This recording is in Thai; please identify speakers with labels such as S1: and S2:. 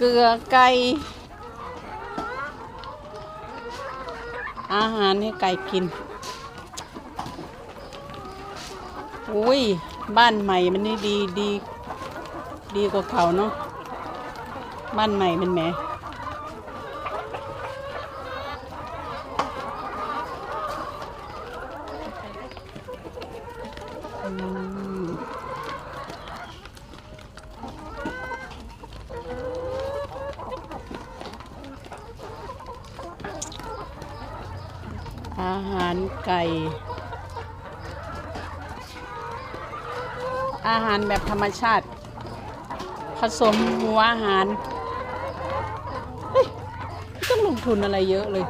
S1: เกลือไก่อาหารให้ไก่กิน อุ้ย บ้านใหม่มันนี่ดีดีดีกว่าเขาเนาะ บ้านใหม่มันแหมอืม อาหารไก่ อาหารแบบธรรมชาติ ผสมหัวอาหารเฮ้ยต้องลงทุนอะไรเยอะเลย